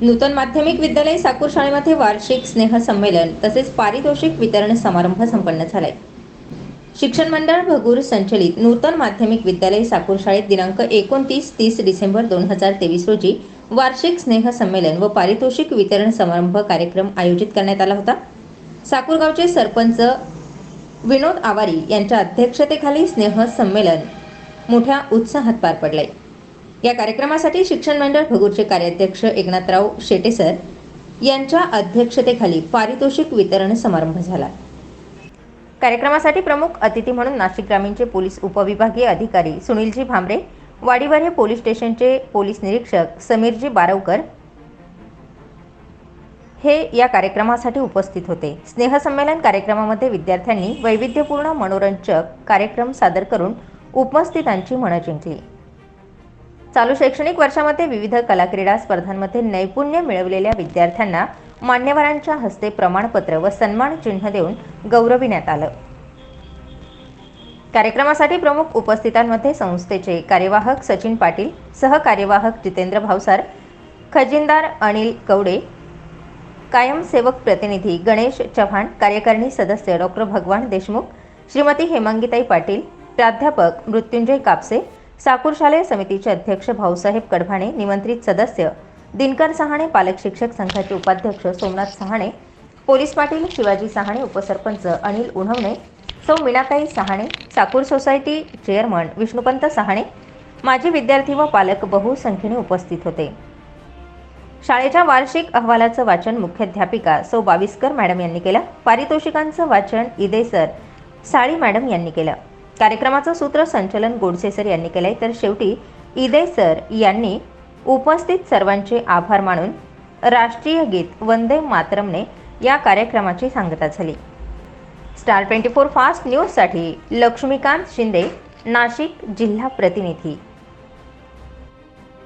नूतन माध्यमिक विद्यालय साकूर शाळेमध्ये वार्षिक स्नेह संमेलन तसेच पारितोषिक वितरण समारंभ संपन्न झालाय. शिक्षण मंडळ भगूर संचलित नूतन माध्यमिक विद्यालय साकूर शाळेत दिनांक एकोणतीस तीस डिसेंबर दोन हजार तेवीस रोजी वार्षिक स्नेह संमेलन व पारितोषिक वितरण समारंभ कार्यक्रम आयोजित करण्यात आला होता. साकूरगावचे सरपंच विनोद आवारी यांच्या अध्यक्षतेखाली स्नेह संमेलन मोठ्या उत्साहात पार पडले या कार्यक्रमासाठी शिक्षण मंडळ भगूरचे कार्याध्यक्ष एकनाथराव शेटेसर यांच्या अध्यक्षतेखाली पारितोषिक वितरण समारंभ झाला. कार्यक्रमासाठी प्रमुख अतिथी म्हणून नाशिक ग्रामीणचे पोलीस उपविभागीय अधिकारी सुनीलजी भांबरे वाडीवर हे पोलीस स्टेशनचे पोलीस निरीक्षक समीरजी बारवकर हे या कार्यक्रमासाठी उपस्थित होते. स्नेहसंमेलन कार्यक्रमामध्ये विद्यार्थ्यांनी वैविध्यपूर्ण मनोरंजक कार्यक्रम सादर करून उपस्थितांची मनं जिंकली. चालू शैक्षणिक वर्षामध्ये विविध कलाक्रीडा स्पर्धांमध्ये नैपुण्य मिळवलेल्या विद्यार्थ्यांना मान्यवरांच्या हस्ते प्रमाणपत्र व सन्मान चिन्ह देऊन गौरविण्यात आलं. कार्यक्रमासाठी प्रमुख उपस्थितांमध्ये संस्थेचे कार्यवाहक सचिन पाटील सहकार्यवाहक जितेंद्र भावसार खजिनदार अनिल कवडे कायमसेवक प्रतिनिधी गणेश चव्हाण कार्यकारिणी सदस्य डॉक्टर भगवान देशमुख श्रीमती हेमांगीताई पाटील प्राध्यापक मृत्युंजय कापसे साकूर शालेय समितीचे अध्यक्ष भाऊसाहेब कडभाणे निमंत्रित सदस्य दिनकर सहाणे पालक शिक्षक संघाचे उपाध्यक्ष सोमनाथ सहाणे पोलीस पाटील शिवाजी सहाणे उपसरपंच अनिल उन्हवणे सौ मीनाताई सहाणे साकूर सोसायटी चेअरमन विष्णुपंत सहाणे माजी विद्यार्थी व पालक बहुसंख्येने उपस्थित होते. शाळेच्या वार्षिक अहवालाचं वाचन मुख्याध्यापिका सौ बाविस्कर मॅडम यांनी केलं. पारितोषिकांचं वाचन इदेसर साळी मॅडम यांनी केलं. कार्यक्रमाचं सूत्रसंचलन गोडसे सर यांनी केलंय. तर शेवटी इदे सर यांनी उपस्थित सर्वांचे आभार मानून राष्ट्रीय गीत वंदे मातरमने या कार्यक्रमाची सांगता झाली. स्टार ट्वेंटी फोर फास्ट न्यूजसाठी लक्ष्मीकांत शिंदे नाशिक जिल्हा प्रतिनिधी.